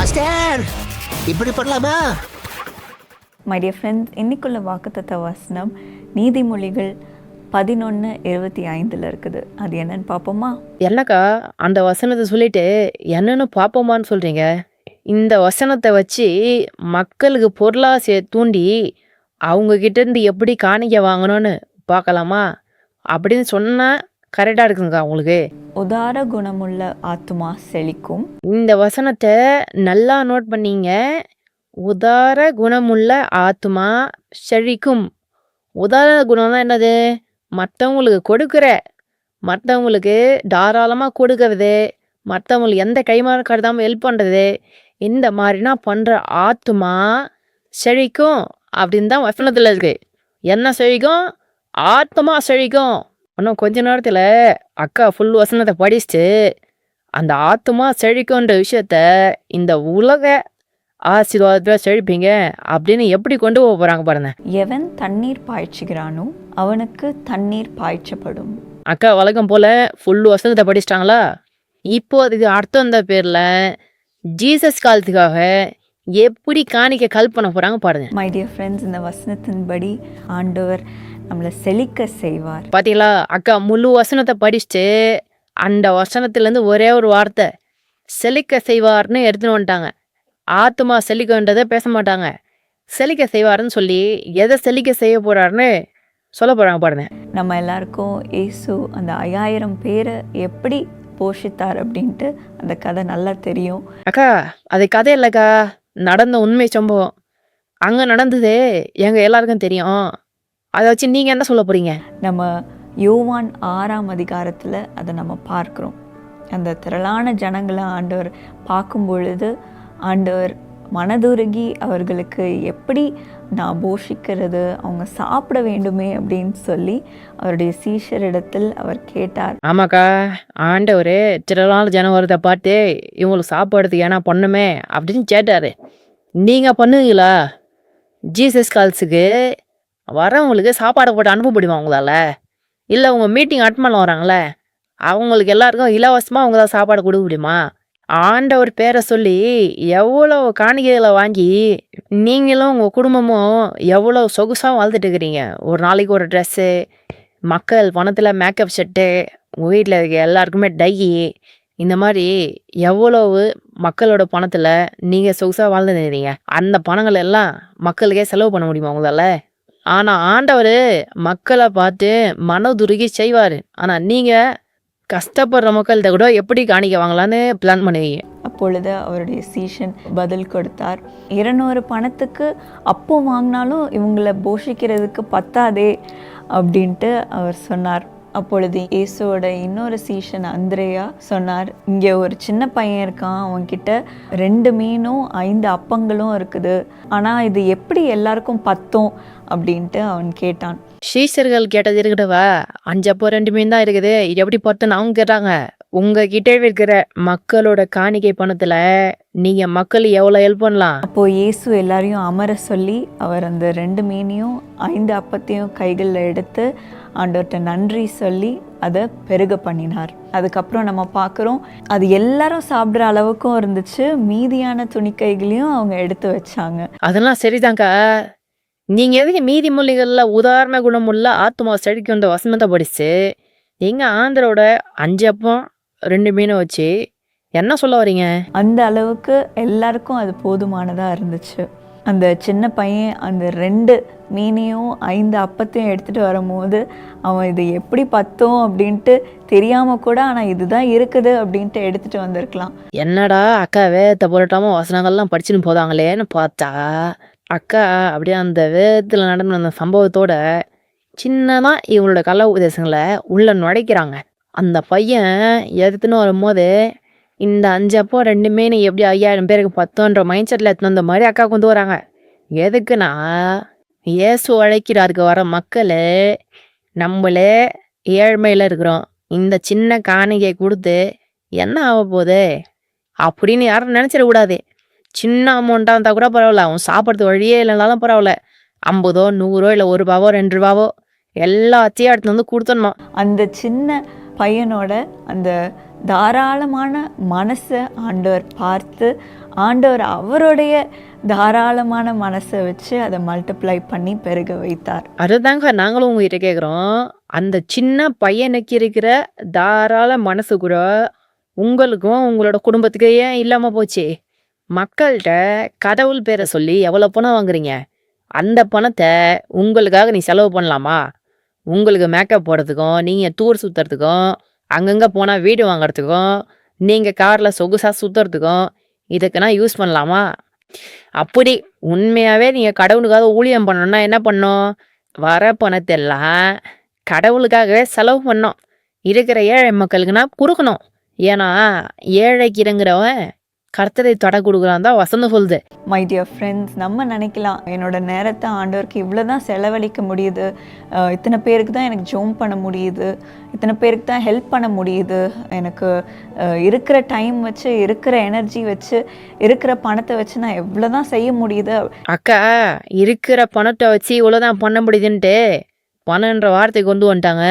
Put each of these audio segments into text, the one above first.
Pastor இப்படி பண்ணலாமா? My dear friends இன்னைக்குள்ள வாக்குத்தத்த வசனம் நீதிமொழிகள் பதினொன்று இருபத்தி ஐந்தில் இருக்குது. அது என்னன்னு பார்ப்போமா? என்னக்கா அந்த வசனத்தை சொல்லிட்டு என்னன்னு பார்ப்போமான்னு சொல்றீங்க? இந்த வசனத்தை வச்சு மக்களுக்கு பொருளாசையை தூண்டி அவங்க கிட்ட இருந்து எப்படி காணிக்க வாங்கணும்னு பார்க்கலாமா? அப்படின்னு சொன்னா கரெக்டாக இருக்குங்கக்கா உங்களுக்கு. உதார குணமுள்ள ஆத்துமா செழிக்கும். இந்த வசனத்தை நல்லா நோட் பண்ணீங்க. உதார குணமுள்ள ஆத்மா செழிக்கும். உதார குணம்னா என்னது? மற்றவங்களுக்கு கொடுக்குற. மற்றவங்களுக்கு தாராளமாக கொடுக்கறது. மற்றவங்களுக்கு எந்த கைமாறு கருதாமல் ஹெல்ப் பண்ணுறது இந்த மாதிரினா பண்ணுற ஆத்மா செழிக்கும் அப்படின்னு தான் வசனத்தில் இருக்கு. என்ன செழிக்கும்? ஆத்மா செழிக்கும். இன்னும் கொஞ்ச நேரத்தில் அக்கா ஃபுல் வசனத்தை படிச்சுட்டு அந்த ஆத்மா செழிக்கும்ன்ற விஷயத்த இந்த உலக ஆசீர்வாதத்தில் செழிப்பீங்க அப்படின்னு எப்படி கொண்டு போக போகிறாங்க பாருங்க. எவன் தண்ணீர் பாய்ச்சுகிறானோ அவனுக்கு தண்ணீர் பாய்ச்சப்படும். அக்கா வழக்கம் போல் ஃபுல் வசனத்தை படிச்சிட்டாங்களா? இப்போ அதுக்கு அர்த்தம் இந்த பேரில் ஜீசஸ் காலத்துக்காக எப்படி காணிக்க கல் பண்ண போகிறாங்க பாருங்க. மை டியர் ஃப்ரெண்ட்ஸ் இந்த வசனத்தின்படி ஆண்டவர் நம்மளை செழிக்க செய்வார். பாத்தீங்களா? அக்கா முழு வசனத்தை படிச்சுட்டு அந்த வசனத்துலேருந்து ஒரே ஒரு வார்த்தை செழிக்க செய்வார்னு எடுத்துன்னு வந்துட்டாங்க. ஆத்மா செழிக்கன்றதை பேச மாட்டாங்க. செழிக்க செய்வாருன்னு சொல்லி எதை செழிக்க செய்ய போறாருன்னு சொல்ல போறாங்க பாருங்க. நம்ம எல்லாருக்கும் இயேசு அந்த ஐயாயிரம் பேரை எப்படி போஷித்தார் அப்படின்ட்டு அந்த கதை நல்லா தெரியும். அக்கா அது கதை இல்லைக்கா. நடந்த உண்மை சம்பவம். அங்கே நடந்தது எங்கள் எல்லாருக்கும் தெரியும். அதை வச்சு நீங்கள் என்ன சொல்ல போறீங்க? நம்ம யோவான் ஆறாம் அதிகாரத்தில் அதை நம்ம பார்க்குறோம். அந்த திரளான ஜனங்களை ஆண்டவர் பார்க்கும் பொழுது ஆண்டவர் மனதுருகி அவர்களுக்கு எப்படி நான் போஷிக்கிறது அவங்க சாப்பிட வேண்டுமே அப்படின்னு சொல்லி அவருடைய சீஷரிடத்தில் அவர் கேட்டார். ஆமாக்கா ஆண்டவர் திரளான ஜனம் வரதை பார்த்து இவங்களுக்கு சாப்பாடுறதுக்கு ஏன்னா பண்ணுமே அப்படின்னு கேட்டாரு. நீங்கள் பண்ணுவீங்களா? ஜீசஸ் கால்ஸுக்கு வரவங்களுக்கு சாப்பாடு போட்டு அனுப்ப முடியுமா உங்களால்? இல்லை உங்கள் மீட்டிங் அட்டன் பண்ண வராங்களே அவங்களுக்கு எல்லாருக்கும் இலவசமாக உங்களால் சாப்பாடு கொடுக்க முடியுமா? ஆண்டவர் பேரை சொல்லி எவ்வளோ காணிக்கைகளை வாங்கி நீங்களும் உங்கள் குடும்பமும் எவ்வளோ சொகுசாக வாழ்ந்துட்டு இருக்கிறீங்க. ஒரு நாளைக்கு ஒரு ட்ரெஸ்ஸு மக்கள் பணத்தில் மேக்கப் செட்டு உங்கள் வீட்டில் இருக்க எல்லாருக்குமே டை இந்த மாதிரி எவ்வளவு மக்களோட பணத்தில் நீங்கள் சொகுசாக வாழ்ந்துருந்தீங்க அந்த பணங்கள் எல்லாம் மக்களுக்கே செலவு பண்ண முடியுமா உங்களால்? ஆனால் ஆண்டவர் மக்களை பார்த்து மனதுருகி செய்வார். ஆனால் நீங்கள் கஷ்டப்படுற மக்கள்கிட்ட கூட எப்படி காணிக்க வாங்கலான்னு பிளான் பண்ணுவீங்க? அப்பொழுது அவருடைய சீஷன் பதில் கொடுத்தார். இருநூறு பணத்துக்கு அப்போ வாங்கினாலும் இவங்களை போஷிக்கிறதுக்கு பத்தாதே அப்படின்ட்டு அவர் சொன்னார். அப்பொழுது இயேசுவோட இன்னொரு சீஷன் அந்திரேயா சொன்னார் இங்கே ஒரு சின்ன பையன் இருக்கான் அவன்கிட்ட ரெண்டு மீனும் ஐந்து அப்பங்களும் இருக்குது. ஆனால் இது எப்படி எல்லாருக்கும் பத்தும்? அப்படின்ட்டு அவன் கேட்டான். ஷீஷர்கள் கேட்டது இருக்கட்டவா அஞ்சப்போ ரெண்டு மீன் தான் இருக்குது. இது எப்படி பத்துன்னு அவங்க கேட்டாங்க. உங்ககிட்ட இருக்கிற மக்களோட காணிக்கை பணத்துல நீங்க மக்கள் எவ்வளவு ஹெல்ப் பண்ணலாம்? அப்போ இயேசு எல்லாரையும் அமர சொல்லி அவர் அந்த ரெண்டு மீனையும் ஐந்து அப்பத்தையும் கைகளில் எடுத்து ஆண்டவர்கிட்ட நன்றி சொல்லி அதை பெருக பண்ணினார். அதுக்கப்புறம் நம்ம பார்க்குறோம் அது எல்லாரும் சாப்பிட்ற அளவுக்கும் இருந்துச்சு. மீதியான துணிக்கைகளையும் அவங்க எடுத்து வச்சாங்க. அதெல்லாம் சரிதாங்க்கா நீங்க எதுக்கு மீதி மொழிகள்ல உதாரண குணமுள்ள ஆத்மா செழிக்கின்ற வசனத்தை படிச்சு எங்க ஆந்திரோட அஞ்சு அப்பம் ரெண்டு மீனை வச்சு என்ன சொல்ல வரீங்க? அந்த அளவுக்கு எல்லாருக்கும் அது போதுமானதாக இருந்துச்சு. அந்த சின்ன பையன் அந்த ரெண்டு மீனையும் ஐந்து அப்பத்தையும் எடுத்துகிட்டு வரும்போது அவன் இது எப்படி பத்தும் அப்படின்ட்டு தெரியாமல் கூட ஆனால் இதுதான் இருக்குது அப்படின்ட்டு எடுத்துகிட்டு வந்திருக்கலாம். என்னடா அக்கா வேதத்தை போராட்டமாக வசனங்கள்லாம் படிச்சுன்னு போதாங்களேன்னு பார்த்தா அக்கா அப்படியே அந்த வேதத்தில் நடந்த அந்த சம்பவத்தோட சின்னதாக இவங்களோட கள்ள உபதேசங்களை உள்ளே நுழைக்கிறாங்க. அந்த பையன் எடுத்துன்னு வரும்போது இந்த அஞ்சு அப்போ ரெண்டுமே நீ எப்படி ஐயாயிரம் பேருக்கு பத்தோன்ற மைண்ட் செட்டில் எடுத்துன்னு வந்த மாதிரி அக்கா கொண்டு வராங்க. எதுக்குன்னா இயேசு அழைக்கிறாருக்கு வர மக்கள் நம்மளே ஏழ்மையில் இருக்கிறோம். இந்த சின்ன காணிக்கை கொடுத்து என்ன ஆக போகுது? அப்படின்னு யாரும் நினச்சிடக்கூடாது சின்ன அமௌண்ட்டாக இருந்தால் கூட பரவாயில்ல. அவன் சாப்பிட்றது வழியே இல்லைனாலும் பரவாயில்ல. ஐம்பதோ நூறோ இல்லை ஒரு ரூபாவோ ரெண்டு ரூபாவோ எல்லாத்தையும் எடுத்துன்னு வந்து கொடுத்தணுமா அந்த சின்ன பையனோட அந்த தாராளமான மனசை ஆண்டவர் பார்த்து ஆண்டவர் அவருடைய தாராளமான மனசை வச்சு அதை மல்டிப்ளை பண்ணி பெருக வைத்தார். அதுதாங்க நாங்களும் உங்ககிட்ட கேட்குறோம் அந்த சின்ன பையனுக்கு இருக்கிற தாராள மனசு கூட உங்களுக்கும் உங்களோட குடும்பத்துக்கு ஏன் இல்லாமல் போச்சு? மக்கள்கிட்ட கடவுள் பேரை சொல்லி எவ்வளோ பணம் வாங்குறீங்க? அந்த பணத்தை உங்களுக்காக நீ செலவு பண்ணலாமா? உங்களுக்கு மேக்கப் போடுறதுக்கும் நீங்கள் டூர் சுற்றுறதுக்கும் அங்கங்கே போனால் வீடு வாங்குறதுக்கும் நீங்கள் காரில் சொகுசாக சுற்றுறதுக்கும் இதுக்குன்னா யூஸ் பண்ணலாமா? அப்படி உண்மையாகவே நீங்கள் கடவுளுக்காக ஊழியம் பண்ணணும்னா என்ன பண்ணும்? வர பணத்தெல்லாம் கடவுளுக்காகவே செலவு பண்ணோம். இருக்கிற ஏழை மக்களுக்குன்னா கொடுக்கணும் ஏன்னா ஏழைக்கு இறங்குறவன் கர்த்தரை தொட கொடுக்குறான் தான் வசந்தம் சொல்லுது. மை டியர் ஃப்ரெண்ட்ஸ் நம்ம நினைக்கலாம் என்னோட நேரத்தை ஆண்டவருக்கு இவ்வளோ தான் செலவழிக்க முடியுது. இத்தனை பேருக்கு தான் எனக்கு ஜோம் பண்ண முடியுது. இத்தனை பேருக்கு தான் ஹெல்ப் பண்ண முடியுது. எனக்கு இருக்கிற டைம் வச்சு இருக்கிற எனர்ஜி வச்சு இருக்கிற பணத்தை வச்சு நான் எவ்வளோ தான் செய்ய முடியுது. அக்கா இருக்கிற பணத்தை வச்சு இவ்வளோதான் பண்ண முடியுதுன்ட்டு பணன்ற வார்த்தை கொண்டு வந்துட்டாங்க.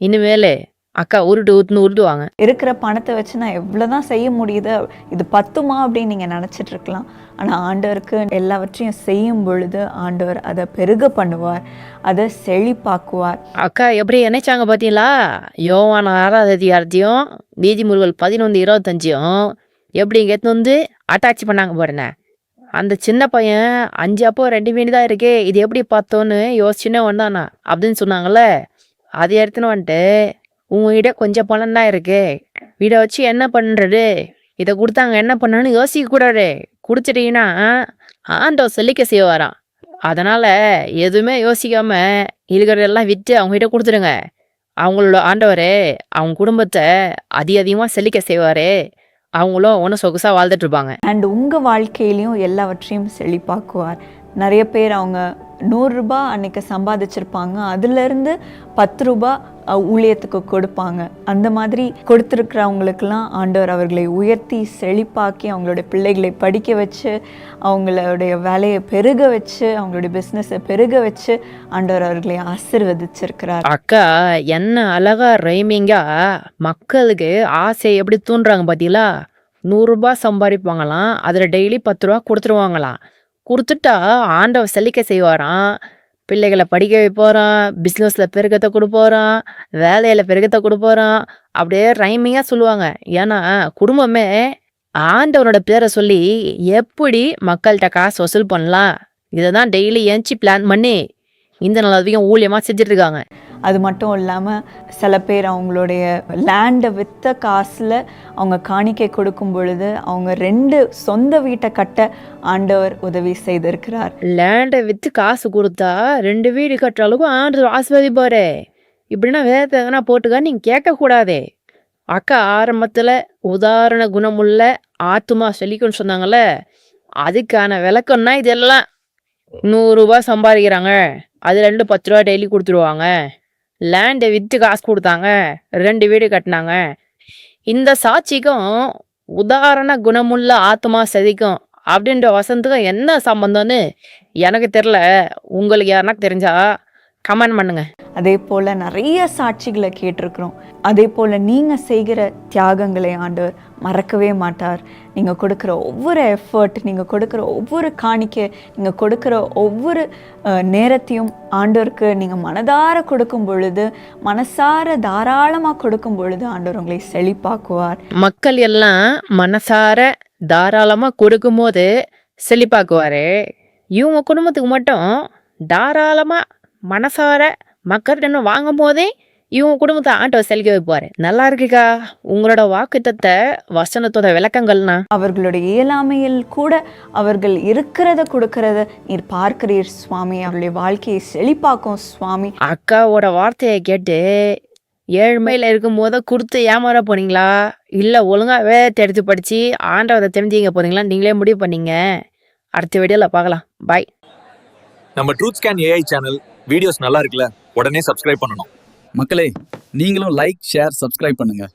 இனிமேல் அக்கா உருட்டு ஊத்துன்னு உருட்டுவாங்க இருக்கிற பணத்தை வச்சு நான் எவ்வளோ தான் செய்ய முடியுது இது பத்துமா அப்படின்னு நீங்கள் நினச்சிட்டு இருக்கலாம். ஆனால் ஆண்டவருக்கு எல்லாவற்றையும் செய்யும் பொழுது ஆண்டவர் அதை பெருக பண்ணுவார் அதை செழிப்பாக்குவார். அக்கா எப்படி நினைச்சாங்க பார்த்தீங்களா யோவான ஆறாவது அதிகாரத்தையும் நீதிமுறைகள் பதினொன்று இருபத்தஞ்சியும் எப்படி இங்கே எடுத்துன்னு வந்து அட்டாச் பண்ணாங்க பாருங்க அந்த சின்ன பையன் அஞ்சு அப்போ ரெண்டு மீன் தான் இருக்கே இது எப்படி பார்த்தோன்னு யோசிச்சுன்னே வந்தானா அப்படின்னு சொன்னாங்கல்ல? அதை எடுத்துன்னு வந்துட்டு உங்ககிட்ட கொஞ்சம் பணம் தான் இருக்கு. இதை வச்சு என்ன பண்ணுறது இதை கொடுத்தாங்க என்ன பண்ணணும்னு யோசிக்க கூடாது. குடிச்சிட்டீங்கன்னா ஆண்டவர் சொல்லிக்க செய்வாராம். அதனால் எதுவுமே யோசிக்காமல் இருக்கிறதெல்லாம் விற்று அவங்ககிட்ட கொடுத்துருங்க அவங்களோட ஆண்டவரே அவங்க குடும்பத்தை அதிக அதிகமாக செழிக்க செய்வாரே. அவங்களும் ஒன்றும் சொகுசாக வாழ்ந்துட்டு இருப்பாங்க. அண்ட் உங்கள் வாழ்க்கையிலையும் எல்லாவற்றையும் செழிப்பாக்குவார். நிறைய பேர் அவங்க நூறுரூபா அன்னைக்கு சம்பாதிச்சிருப்பாங்க. அதுலேருந்து பத்து ரூபா ஊழியத்துக்கு கொடுப்பாங்க. அந்த மாதிரி கொடுத்துருக்கிறவங்களுக்கெல்லாம் ஆண்டவர் அவர்களை உயர்த்தி செழிப்பாக்கி அவங்களுடைய பிள்ளைகளை படிக்க வச்சு அவங்களுடைய வேலையை பெருக வச்சு அவங்களுடைய பிஸ்னஸை பெருக வச்சு ஆண்டவர் அவர்களை ஆசிர்வதிச்சிருக்கிறார். அக்கா என்ன அழகா ரைமிங்கா மக்களுக்கு ஆசை எப்படி தூண்டுறாங்க பார்த்தீங்களா நூறுரூபா சம்பாதிப்பாங்களாம் அதில் டெய்லி பத்து ரூபா கொடுத்துருவாங்களாம். கொடுத்துட்டா ஆண்டவர் செழிக்க செய்வாராம். பிள்ளைகளை படிக்க வைப்போறான் பிஸ்னஸில் பெருக்கத்தை கொடுப்போறான் வேலையில் பெருக்கத்தை கொடுப்போறான் அப்படியே ரைமிங்காக சொல்லுவாங்க. ஏன்னா குடும்பமே ஆண்டவரோட பேரை சொல்லி எப்படி மக்கள்கிட்ட காசு வசூல் பண்ணலாம்? இதை தான் டெய்லி ஏஞ்சி பிளான் பண்ணி இந்த நல்லதையும் ஊழியமாக செஞ்சிட்டுருக்காங்க அது மட்டும் இல்லாமல் சில பேர் அவங்களுடைய லேண்டை விற்ற காசில் அவங்க காணிக்கை கொடுக்கும் பொழுது அவங்க ரெண்டு சொந்த வீட்டை கட்ட ஆண்டவர் உதவி செய்திருக்கிறார். லேண்டை விற்று காசு கொடுத்தா ரெண்டு வீடு கட்டுற அளவுக்கு ஆண்டு ஆஸ்வதிப்பாரு இப்படின்னா வேதத்தை எதனா போட்டுக்க நீங்கள் கேட்கக்கூடாதே. அக்கா ஆரம்பத்தில் உதாரண குணமுள்ள ஆத்துமா செழிக்கும்னு சொன்னாங்கள்ல அதுக்கான விளக்கம்னா இதெல்லாம் நூறுரூபா சம்பாதிக்கிறாங்க. அது ரெண்டு பத்து ரூபா டெய்லி கொடுத்துருவாங்க லேண்டை விற்று காசு கொடுத்தாங்க. ரெண்டு வீடு கட்டினாங்க. இந்த சாட்சிக்கும் உதாரண குணமுள்ள ஆத்மா செதிக்கும் அப்படின்ற வசந்துக்கும் என்ன சம்பந்தம்னு எனக்கு தெரில உங்களுக்கு யாருனா தெரிஞ்சா கமெண்ட் பண்ணுங்க. அதே போல் நிறைய சாட்சிகளை கேட்டிருக்கிறோம். அதே போல் நீங்கள் செய்கிற தியாகங்களை ஆண்டவர் மறக்கவே மாட்டார். நீங்கள் கொடுக்குற ஒவ்வொரு எஃபர்ட் நீங்கள் கொடுக்குற ஒவ்வொரு காணிக்கை நீங்கள் கொடுக்குற ஒவ்வொரு நேரத்தையும் ஆண்டவருக்கு நீங்கள் மனதார கொடுக்கும் பொழுது மனசார தாராளமாக கொடுக்கும் பொழுது ஆண்டவர் உங்களை செழிப்பாக்குவார். மக்கள் எல்லாம் மனசார தாராளமாக கொடுக்கும்போது செழிப்பாக்குவாரு. இவங்க குடும்பத்துக்கு மட்டும் தாராளமாக மனசார மக்கள்கிட்ட வாங்கும் போதே இவங்க குடும்பத்தை ஆண்டவர் செழிக்க வைப்பாரு. நல்லா இருக்குக்கா. உங்களோட வாக்குத்தத்தை வசனத்தோட விளக்கங்கள்னா? அவர்களுடைய இயலாமையில் கூட அவர்கள் இருக்கிறத கொடுக்கறத. நீர் பார்க்கிறீர் சுவாமி. அவருடைய வாழ்க்கையை செழிப்பாக்கும் சுவாமி. அக்காவோட வார்த்தையை கேட்டு ஏழ்மையில் இருக்கும்போது கொடுத்து ஏமாற போனீங்களா? இல்லை ஒழுங்காவே எடுத்து படித்து ஆண்டவரை தெரிஞ்சுங்க போறீங்களா நீங்களே முடிவு பண்ணீங்க. அடுத்த வீடியோவில் பார்க்கலாம். பாய் நம்ம truth scan AI channel videos நல்லா இருக்குல்ல உடனே சப்ஸ்கிரைப் பண்ணணும். மக்களே நீங்களும் லைக் ஷேர் சப்ஸ்கிரைப் பண்ணுங்கள்